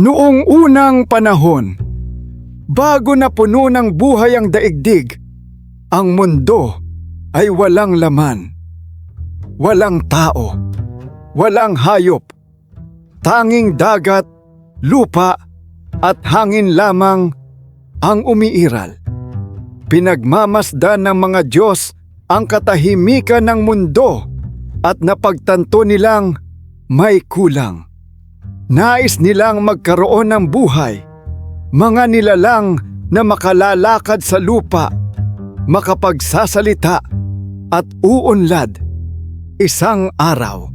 Noong unang panahon, bago na puno ng buhay ang daigdig, ang mundo ay walang laman. Walang tao, walang hayop, tanging dagat, lupa at hangin lamang ang umiiral. Pinagmamasdan ng mga Diyos ang katahimikan ng mundo at napagtanto nilang may kulang. Nais nilang magkaroon ng buhay, mga nilalang na makalalakad sa lupa, makapagsasalita at uunlad. Isang araw,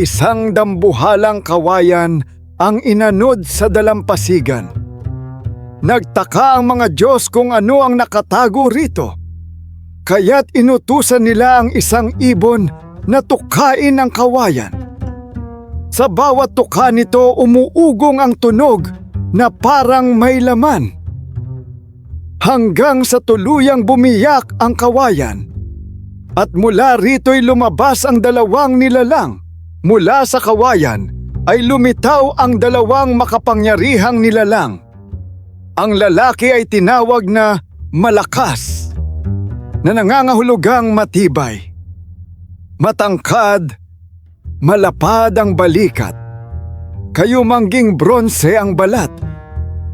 isang dambuhalang kawayan ang inanod sa dalampasigan. Nagtaka ang mga Diyos kung ano ang nakatago rito. Kaya't inutusan nila ang isang ibon na tukain ang kawayan. Sa bawat tuka nito umuugong ang tunog na parang may laman. Hanggang sa tuluyang bumiyak ang kawayan. At mula rito'y lumabas ang dalawang nilalang. Mula sa kawayan ay lumitaw ang dalawang makapangyarihang nilalang. Ang lalaki ay tinawag na malakas, na nangangahulugang matibay. Matangkad, malapad ang balikat, kayumangging bronse ang balat,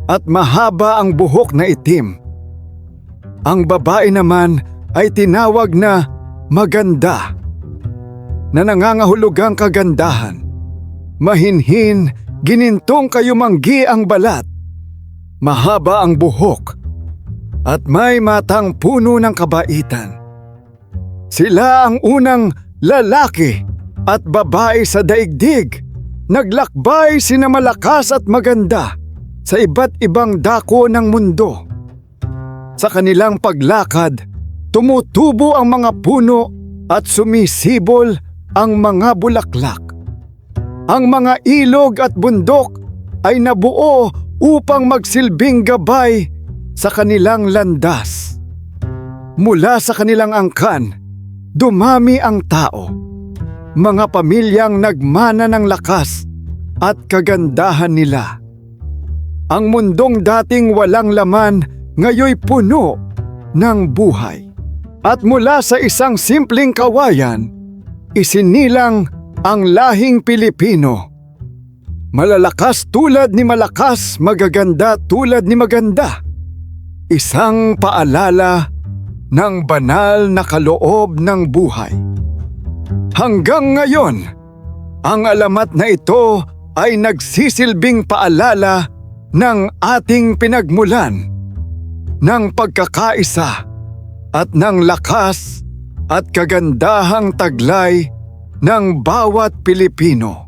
at mahaba ang buhok na itim. Ang babae naman ay tinawag na maganda, na nangangahulugang kagandahan. Mahinhin, ginintong kayumanggi ang balat, mahaba ang buhok, at may matang puno ng kabaitan. Sila ang unang lalaki at babae sa daigdig. Naglakbay sina malakas at maganda sa iba't ibang dako ng mundo. Sa kanilang paglakad, tumutubo ang mga puno at sumisibol ang mga bulaklak. Ang mga ilog at bundok ay nabuo upang magsilbing gabay sa kanilang landas. Mula sa kanilang angkan, dumami ang tao. Mga pamilyang nagmana ng lakas at kagandahan nila. Ang mundong dating walang laman ngayoy puno ng buhay. At mula sa isang simpleng kawayan, isinilang ang lahing Pilipino. Malalakas tulad ni malakas, magaganda tulad ni maganda. Isang paalala ng banal na kaloob ng buhay. Hanggang ngayon, ang alamat na ito ay nagsisilbing paalala ng ating pinagmulan, ng pagkakaisa at ng lakas at kagandahang taglay ng bawat Pilipino.